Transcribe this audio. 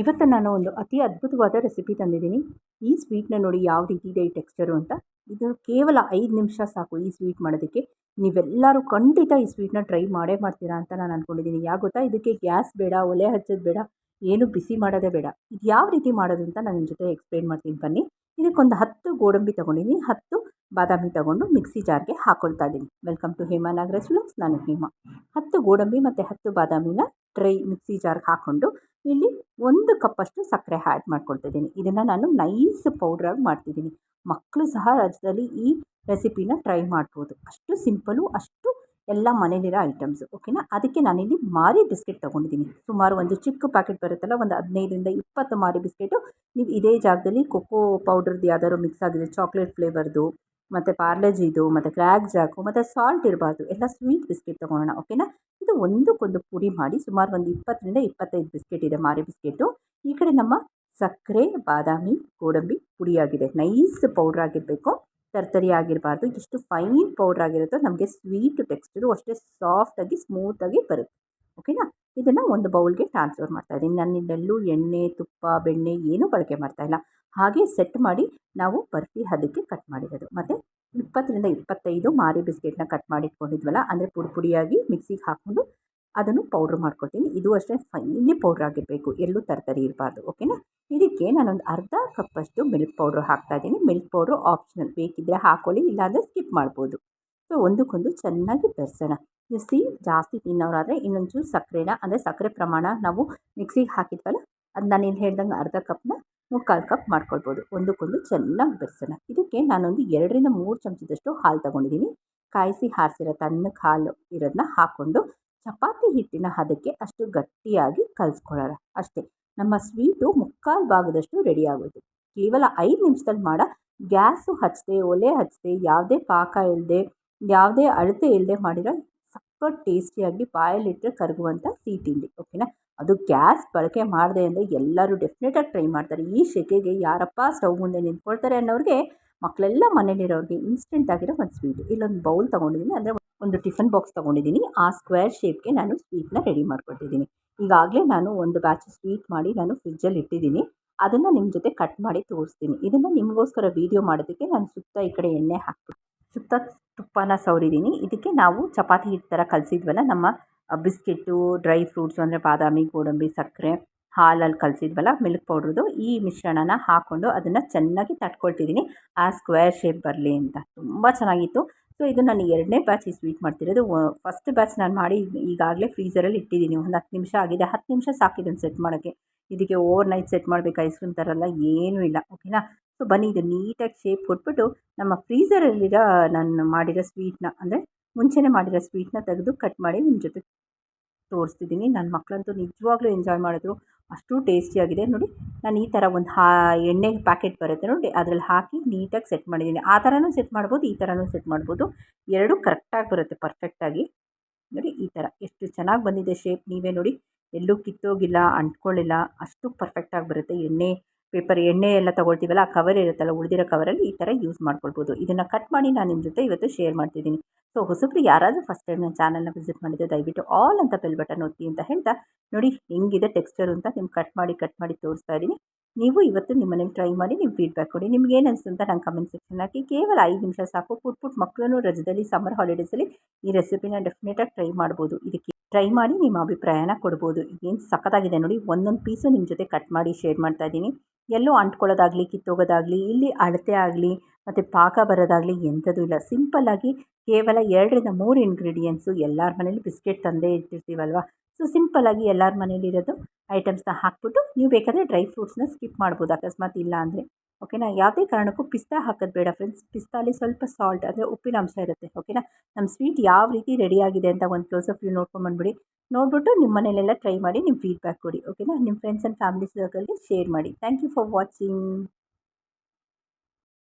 ಇವತ್ತು ನಾನು ಒಂದು ಅತಿ ಅದ್ಭುತವಾದ ರೆಸಿಪಿ ತಂದಿದ್ದೀನಿ. ಈ ಸ್ವೀಟ್ನ ನೋಡಿ ಯಾವ ರೀತಿ ಇದೆ ಈ ಟೆಕ್ಸ್ಚರು ಅಂತ. ಇದು ಕೇವಲ ಐದು ನಿಮಿಷ ಸಾಕು ಈ ಸ್ವೀಟ್ ಮಾಡೋದಕ್ಕೆ. ನೀವೆಲ್ಲರೂ ಖಂಡಿತ ಈ ಸ್ವೀಟ್ನ ಟ್ರೈ ಮಾಡೇ ಮಾಡ್ತೀರಾ ಅಂತ ನಾನು ಅಂದ್ಕೊಂಡಿದ್ದೀನಿ ಯಾಕೆ ಗೊತ್ತಾ? ಇದಕ್ಕೆ ಗ್ಯಾಸ್ ಬೇಡ, ಒಲೆ ಹಚ್ಚೋದು ಬೇಡ, ಏನು ಬಿಸಿ ಮಾಡೋದೇ ಬೇಡ. ಇದು ಯಾವ ರೀತಿ ಮಾಡೋದು ಅಂತ ನಾನು ನಿಮ್ಮ ಜೊತೆ ಎಕ್ಸ್ಪ್ಲೇನ್ ಮಾಡ್ತೀನಿ. ಬನ್ನಿ. ಇದಕ್ಕೊಂದು ಹತ್ತು ಗೋಡಂಬಿ ತೊಗೊಂಡಿದ್ದೀನಿ. ಹತ್ತು ಬಾದಾಮಿ ತೊಗೊಂಡು ಮಿಕ್ಸಿ ಜಾರ್ಗೆ ಹಾಕೊಳ್ತಾ ಇದ್ದೀನಿ. Welcome to Hema Nagaraj films ನಾನು ಹೇಮಾ. ಹತ್ತು ಗೋಡಂಬಿ ಮತ್ತು ಹತ್ತು ಬಾದಾಮಿನ ಟ್ರೈ ಮಿಕ್ಸಿ ಜಾರ್ಗೆ ಹಾಕ್ಕೊಂಡು ಇಲ್ಲಿ ಒಂದು ಕಪ್ಪಷ್ಟು ಸಕ್ಕರೆ ಆ್ಯಡ್ ಮಾಡ್ಕೊಳ್ತಿದ್ದೀನಿ. ಇದನ್ನು ನಾನು ನೈಸ್ ಪೌಡ್ರಾಗಿ ಮಾಡ್ತಿದ್ದೀನಿ. ಮಕ್ಕಳು ಸಹ ರಾಜ್ಯದಲ್ಲಿ ಈ ರೆಸಿಪಿನ ಟ್ರೈ ಮಾಡ್ಬೋದು. ಅಷ್ಟು ಸಿಂಪಲು ಅಷ್ಟು ಎಲ್ಲ ಮನೇಲಿರೋ ಐಟಮ್ಸು ಓಕೆನಾ ಅದಕ್ಕೆ ನಾನಿಲ್ಲಿ ಮಾರಿ ಬಿಸ್ಕೆಟ್ ತೊಗೊಂಡಿದ್ದೀನಿ. ಸುಮಾರು ಒಂದು ಚಿಕ್ಕ ಪ್ಯಾಕೆಟ್ ಬರುತ್ತಲ್ಲ, ಒಂದು ಹದಿನೈದರಿಂದ ಇಪ್ಪತ್ತು ಮಾರಿ ಬಿಸ್ಕೆಟು ನೀವು ಇದೇ ಜಾಗದಲ್ಲಿ ಕೊಕ್ಕೋ ಪೌಡ್ರದ್ದು ಯಾವ್ದಾದ್ರು ಮಿಕ್ಸ್ ಆಗಿದೆ ಚಾಕ್ಲೇಟ್ ಫ್ಲೇವರ್ದು ಮತ್ತು ಪಾರ್ಲೆಜಿದು ಮತ್ತು ಕ್ರ್ಯಾಕ್ ಜಾಕು ಮತ್ತು ಸಾಲ್ಟ್ ಇರಬಾರ್ದು. ಎಲ್ಲ ಸ್ವೀಟ್ ಬಿಸ್ಕೆಟ್ ತೊಗೊಳೋಣ ಓಕೆನಾ ಇದು ಒಂದಕ್ಕೊಂದು ಪುಡಿ ಮಾಡಿ ಸುಮಾರು ಒಂದು ಇಪ್ಪತ್ತರಿಂದ ಇಪ್ಪತ್ತೈದು ಬಿಸ್ಕೆಟ್ ಇದೆ ಮಾರಿ ಬಿಸ್ಕೆಟು ಈ ಕಡೆ ನಮ್ಮ ಸಕ್ಕರೆ, ಬಾದಾಮಿ, ಗೋಡಂಬಿ ಪುಡಿಯಾಗಿದೆ. ನೈಸ್ ಪೌಡ್ರ್ ಆಗಿರಬೇಕು. ತರ್ತರಿ ಆಗಿರಬಾರ್ದು. ಎಷ್ಟು ಫೈನ್ ಪೌಡ್ರ್ ಆಗಿರುತ್ತೋ ನಮಗೆ ಸ್ವೀಟ್ ಟೆಕ್ಸ್ಚರು ಅಷ್ಟೇ ಸಾಫ್ಟಾಗಿ ಸ್ಮೂತಾಗಿ ಬರುತ್ತೆ. ಓಕೆನಾ ಇದನ್ನು ಒಂದು ಬೌಲ್ಗೆ ಟ್ರಾನ್ಸ್ಫರ್ ಮಾಡ್ತಾಯಿದ್ದೀನಿ ನಾನು ಇದೆಲ್ಲೂ ಎಣ್ಣೆ, ತುಪ್ಪ, ಬೆಣ್ಣೆ ಏನೂ ಬಳಕೆ ಮಾಡ್ತಾಯಿಲ್ಲ ಹಾಗೆ ಸೆಟ್ ಮಾಡಿ ನಾವು ಬರ್ಫಿ ಹದಕ್ಕೆ ಕಟ್ ಮಾಡಿರೋದು. ಮತ್ತು ಇಪ್ಪತ್ತರಿಂದ ಇಪ್ಪತ್ತೈದು ಮಾರಿ ಬಿಸ್ಕೆಟ್ನ ಕಟ್ ಮಾಡಿ ಇಟ್ಕೊಂಡಿದ್ವಲ್ಲ ಅಂದರೆ ಪುಡಿ ಪುಡಿಯಾಗಿ ಮಿಕ್ಸಿಗೆ ಹಾಕ್ಕೊಂಡು ಅದನ್ನು ಪೌಡ್ರ್ ಮಾಡ್ಕೊತೀನಿ ಇದು ಅಷ್ಟೇ ಫೈನ್ಲಿ ಪೌಡ್ರ್ ಆಗಿರಬೇಕು, ಎಲ್ಲೂ ತರಕಾರಿ ಇರಬಾರ್ದು ಓಕೆನಾ ಇದಕ್ಕೆ ನಾನೊಂದು ಅರ್ಧ ಕಪ್ಪಷ್ಟು ಮಿಲ್ಕ್ ಪೌಡ್ರ್ ಹಾಕ್ತಾಯಿದ್ದೀನಿ ಮಿಲ್ಕ್ ಪೌಡ್ರು ಆಪ್ಷನಲ್ ಬೇಕಿದ್ದರೆ ಹಾಕೊಳ್ಳಿ, ಇಲ್ಲಾಂದರೆ ಸ್ಕಿಪ್ ಮಾಡ್ಬೋದು. ಸೊ ಒಂದಕ್ಕೊಂದು ಚೆನ್ನಾಗಿ ಬೆರೆಸೋಣ. ಸಿಹಿ ಜಾಸ್ತಿ ತಿನ್ನೋರಾದರೆ ಇನ್ನೊಂಚೂರು ಸಕ್ಕರೆನ, ಅಂದರೆ ಸಕ್ಕರೆ ಪ್ರಮಾಣ ನಾವು ಮಿಕ್ಸಿಗೆ ಹಾಕಿದ್ವಲ್ಲ, ಅದು ನಾನೇನು ಹೇಳ್ದಂಗೆ ಅರ್ಧ ಕಪ್ನ ಮುಕ್ಕಾಲು ಕಪ್ ಮಾಡ್ಕೊಳ್ಬೋದು. ಒಂದಕ್ಕೊಂದು ಚೆನ್ನಾಗಿ ಬೆರೆಸೋಣ. ಇದಕ್ಕೆ ನಾನೊಂದು ಎರಡರಿಂದ ಮೂರು ಚಮಚದಷ್ಟು ಹಾಲು ತಗೊಂಡಿದ್ದೀನಿ. ಕಾಯಿಸಿ ಹಾರಿಸಿರೋ ತಣ್ಣಗೆ ಹಾಲು ಇರೋದನ್ನ ಹಾಕ್ಕೊಂಡು ಚಪಾತಿ ಹಿಟ್ಟಿನ ಹದಕ್ಕೆ ಅಷ್ಟು ಗಟ್ಟಿಯಾಗಿ ಕಲಿಸ್ಕೊಳ್ಳೋಣ. ಅಷ್ಟೇ, ನಮ್ಮ ಸ್ವೀಟು ಮುಕ್ಕಾಲು ಭಾಗದಷ್ಟು ರೆಡಿ ಆಗೋಯ್ತು. ಕೇವಲ ಐದು ನಿಮಿಷದಲ್ಲಿ ಮಾಡೋ. ಗ್ಯಾಸು ಹಚ್ಚದೆ ಒಲೆ ಹಚ್ಚದೆ ಯಾವುದೇ ಪಾಕ ಇಲ್ಲದೆ ಯಾವುದೇ ಅಳತೆ ಇಲ್ಲದೆ ಮಾಡಿರೋ ಸಖತ್ ಟೇಸ್ಟಿಯಾಗಿ ಬಾಯಲ್ಲಿಟ್ಟರೆ ಕರಗುವಂಥ ಸಿಹಿ ತಿಂಡಿ ಓಕೆನಾ ಅದು ಗ್ಯಾಸ್ ಬಳಕೆ ಮಾಡಿದೆ ಅಂದರೆ ಎಲ್ಲರೂ ಡೆಫಿನೆಟಾಗಿ ಟ್ರೈ ಮಾಡ್ತಾರೆ. ಈ ಸೆಕೆಗೆ ಯಾರಪ್ಪ ಸ್ಟವ್ ಮುಂದೆ ನಿಂತ್ಕೊಳ್ತಾರೆ ಅನ್ನೋರಿಗೆ ಮಕ್ಕಳೆಲ್ಲ ಮನೇಲಿರೋರಿಗೆ ಇನ್ಸ್ಟೆಂಟ್ ಆಗಿರೋ ಒಂದು ಸ್ವೀಟ್ ಇಲ್ಲೊಂದು ಬೌಲ್ ತೊಗೊಂಡಿದ್ದೀನಿ, ಅಂದರೆ ಒಂದು ಟಿಫನ್ ಬಾಕ್ಸ್ ತೊಗೊಂಡಿದ್ದೀನಿ. ಆ ಸ್ಕ್ವೇರ್ ಶೇಪ್ಗೆ ನಾನು ಸ್ವೀಟ್ನ ರೆಡಿ ಮಾಡ್ಕೊಟ್ಟಿದ್ದೀನಿ. ಈಗಾಗಲೇ ನಾನು ಒಂದು ಬ್ಯಾಚ್ ಸ್ವೀಟ್ ಮಾಡಿ ನಾನು ಫ್ರಿಜ್ಜಲ್ಲಿ ಇಟ್ಟಿದ್ದೀನಿ. ಅದನ್ನು ನಿಮ್ಮ ಜೊತೆ ಕಟ್ ಮಾಡಿ ತೋರಿಸ್ತೀನಿ. ಇದನ್ನು ನಿಮಗೋಸ್ಕರ ವೀಡಿಯೋ ಮಾಡೋದಕ್ಕೆ ನಾನು ಸುತ್ತ ಈ ಕಡೆ ಎಣ್ಣೆ ಹಾಕ್ಬಿಟ್ಟು ಸುತ್ತ ತುಪ್ಪನ ಸವರಿದ್ದೀನಿ. ಇದಕ್ಕೆ ನಾವು ಚಪಾತಿ ಹಿಟ್ಟು ಥರ ಕಲಸಿದ್ವಲ್ಲ, ನಮ್ಮ ಬಿಸ್ಕೆಟ್ಟು, ಡ್ರೈ ಫ್ರೂಟ್ಸು ಅಂದರೆ ಬಾದಾಮಿ, ಗೋಡಂಬಿ, ಸಕ್ಕರೆ ಹಾಲಲ್ಲಿ ಕಲಸಿದ್ವಲ್ಲ, ಮಿಲ್ಕ್ ಪೌಡ್ರದು, ಈ ಮಿಶ್ರಣನ ಹಾಕ್ಕೊಂಡು ಅದನ್ನು ಚೆನ್ನಾಗಿ ತಟ್ಕೊಳ್ತಿದ್ದೀನಿ. ಆ ಸ್ಕ್ವೇರ್ ಶೇಪ್ ಬರಲಿ ಅಂತ. ತುಂಬ ಚೆನ್ನಾಗಿತ್ತು. ಸೊ, ಇದು ನಾನು ಎರಡನೇ ಬ್ಯಾಚ್ ಈ ಸ್ವೀಟ್ ಮಾಡ್ತಿರೋದು. ಫಸ್ಟ್ ಬ್ಯಾಚ್ ನಾನು ಮಾಡಿ ಈಗಾಗಲೇ ಫ್ರೀಸರಲ್ಲಿ ಇಟ್ಟಿದ್ದೀನಿ. ಒಂದು ಹತ್ತು ನಿಮಿಷ ಆಗಿದೆ. ಹತ್ತು ನಿಮಿಷ ಸಾಕು ಇದನ್ನು ಸೆಟ್ ಮಾಡೋಕ್ಕೆ. ಇದಕ್ಕೆ ಓವರ್ ನೈಟ್ ಸೆಟ್ ಮಾಡಬೇಕು. ಐಸ್ ಕ್ರೀಮ್ ಥರ ಎಲ್ಲ ಏನೂ ಇಲ್ಲ. ಓಕೆನಾ? ಸೊ ಬನ್ನಿ ಇದು ನೀಟಾಗಿ ಶೇಪ್ ಕೊಟ್ಬಿಟ್ಟು ನಮ್ಮ ಫ್ರೀಸರಲ್ಲಿರೋ ನಾನು ಮಾಡಿರೋ ಸ್ವೀಟ್ನ ಅಂದರೆ ಮುಂಚೆನೇ ಮಾಡಿರೋ ಸ್ವೀಟ್ನ ತೆಗೆದು ಕಟ್ ಮಾಡಿ ನಿಮ್ಮ ಜೊತೆ ತೋರಿಸ್ತಿದ್ದೀನಿ. ನನ್ನ ಮಕ್ಕಳಂತೂ ನಿಜವಾಗ್ಲೂ ಎಂಜಾಯ್ ಮಾಡಿದ್ರು. ಅಷ್ಟು ಟೇಸ್ಟಿಯಾಗಿದೆ ನೋಡಿ, ನಾನು ಈ ಥರ ಒಂದು ಹಾ, ಎಣ್ಣೆ ಪ್ಯಾಕೆಟ್ ಬರುತ್ತೆ ನೋಡಿ, ಅದರಲ್ಲಿ ಹಾಕಿ ನೀಟಾಗಿ ಸೆಟ್ ಮಾಡಿದ್ದೀನಿ. ಆ ಥರನೂ ಸೆಟ್ ಮಾಡ್ಬೋದು, ಈ ಥರನೂ ಸೆಟ್ ಮಾಡ್ಬೋದು. ಎರಡೂ ಕರೆಕ್ಟಾಗಿ ಬರುತ್ತೆ ಪರ್ಫೆಕ್ಟಾಗಿ ನೋಡಿ, ಈ ಥರ ಎಷ್ಟು ಚೆನ್ನಾಗಿ ಬಂದಿದೆ ಶೇಪ್ ನೀವೇ ನೋಡಿ, ಎಲ್ಲೂ ಕಿತ್ತೋಗಿಲ್ಲ, ಅಂಟ್ಕೊಳ್ಳಿಲ್ಲ. ಅಷ್ಟು ಪರ್ಫೆಕ್ಟಾಗಿ ಬರುತ್ತೆ ಎಣ್ಣೆ. ಪೇಪರ್ ಎಣ್ಣೆ ಎಲ್ಲ ತೊಗೊಳ್ತೀವಲ್ಲ, ಆ ಕವರ್ ಇರುತ್ತಲ್ಲ, ಉಳಿದಿರೋ ಕವರಲ್ಲಿ ಈ ಥರ ಯೂಸ್ ಮಾಡ್ಕೊಳ್ಬೋದು. ಇದನ್ನು ಕಟ್ ಮಾಡಿ ನಾನು ನಿಮ್ಮ ಜೊತೆ ಇವತ್ತು ಶೇರ್ ಮಾಡ್ತಿದ್ದೀನಿ. ಸೊ ಹೊಸಬ್ರು ಯಾರಾದರೂ ಫಸ್ಟ್ ಟೈಮ್ ನನ್ನ ಚಾನಲ್ನ ವಿಸಿಟ್ ಮಾಡಿದರೆ ದಯವಿಟ್ಟು ಆಲ್ ಅಂತ ಬೆಲ್ ಬಟನ್ ಒತ್ತಿ ಅಂತ ಹೇಳ್ತಾ, ನೋಡಿ ಹೆಂಗಿದೆ ಟೆಕ್ಸ್ಚರ್ ಅಂತ ನಿಮ್ಗೆ ಕಟ್ ಮಾಡಿ ಕಟ್ ಮಾಡಿ ತೋರಿಸ್ತಾ ಇದ್ದೀನಿ. ನೀವು ಇವತ್ತು ನಿಮ್ಮ ಮನೇಲಿ ಟ್ರೈ ಮಾಡಿ ನಿಮ್ಮ ಫೀಡ್ಬ್ಯಾಕ್ ಕೊಡಿ. ನಿಮ್ಗೆ ಏನು ಅನಿಸ್ತು ಅಂತ ನಂಗೆ ಕಮೆಂಟ್ ಸೆಕ್ಷನ್ ಹಾಕಿ, ಕೇವಲ ಐದು ನಿಮಿಷ ಸಾಕು. ಪುಟ್ ಪುಟ್ ಮಕ್ಕಳನ್ನು ರಜದಲ್ಲಿ ಸಮ್ಮರ್ ಹಾಲಿಡೇಸಲ್ಲಿ ಈ ರೆಸಿಪಿನ ಡೆಫಿನೆಟಾಗಿ ಟ್ರೈ ಮಾಡ್ಬೋದು. ಇದಕ್ಕೆ ಟ್ರೈ ಮಾಡಿ ನಿಮ್ಮ ಅಭಿಪ್ರಾಯನ ಕೊಡ್ಬೋದು. ಏನು ಸಖತ್ತಾಗಿದೆ ನೋಡಿ, ಒಂದೊಂದು ಪೀಸು ನಿಮ್ಮ ಜೊತೆ ಕಟ್ ಮಾಡಿ ಶೇರ್ ಮಾಡ್ತಾ ಇದ್ದೀನಿ. ಎಲ್ಲೂ ಅಂಟ್ಕೊಳ್ಳೋದಾಗಲಿ, ಕಿತ್ತೋಗೋದಾಗಲಿ, ಇಲ್ಲಿ ಅಳತೆ ಆಗಲಿ, ಮತ್ತು ಪಾಕ ಬರೋದಾಗಲಿ ಎಂಥದ್ದು ಇಲ್ಲ. ಸಿಂಪಲ್ಲಾಗಿ ಕೇವಲ ಎರಡರಿಂದ ಮೂರು ಇಂಗ್ರೀಡಿಯೆಂಟ್ಸು ಎಲ್ಲರ ಮನೇಲಿ ಬಿಸ್ಕೆಟ್ ತಂದೇ ಇಟ್ಟಿರ್ತೀವಲ್ವ? ಸೊ ಸಿಂಪಲ್ಲಾಗಿ ಎಲ್ಲರ ಮನೇಲಿರೋದು ಐಟಮ್ಸ್ನ ಹಾಕ್ಬಿಟ್ಟು, ನೀವು ಬೇಕಾದರೆ ಡ್ರೈ ಫ್ರೂಟ್ಸ್ನ ಸ್ಕಿಪ್ ಮಾಡ್ಬೋದು. ಅಕಸ್ಮಾತ್ ಇಲ್ಲ ಅಂದರೆ. ಓಕೆನಾ ಯಾವುದೇ ಕಾರಣಕ್ಕೂ ಪಿಸ್ತಾ ಹಾಕೋದು ಬೇಡ ಫ್ರೆಂಡ್ಸ್ ಪಿಸ್ತಾಲಿ ಸ್ವಲ್ಪ ಸಾಲ್ಟ್ ಅಂದರೆ ಉಪ್ಪಿನ ಅಂಶ ಇರುತ್ತೆ. ಓಕೆನಾ ನಮ್ಮ ಸ್ವೀಟ್ ಯಾವ ರೀತಿ ರೆಡಿಯಾಗಿದೆ ಅಂತ ಒಂದು ಕ್ಲೋಸಪ್ ವ್ಯೂ ನೋಡ್ಕೊಂಬಂದ್ಬಿಡಿ ನೋಡಿಬಿಟ್ಟು ನಿಮ್ಮ ಮನೇಲೆಲ್ಲ ಟ್ರೈ ಮಾಡಿ ನಿಮ್ಮ ಫೀಡ್ಬ್ಯಾಕ್ ಕೊಡಿ. ಓಕೆನಾ ನಿಮ್ಮ ಫ್ರೆಂಡ್ಸ್ ಆ್ಯಂಡ್ ಫ್ಯಾಮಿಲಿ ಸರ್ಕಲ್ಗೆ ಶೇರ್ ಮಾಡಿ. Thank you for watching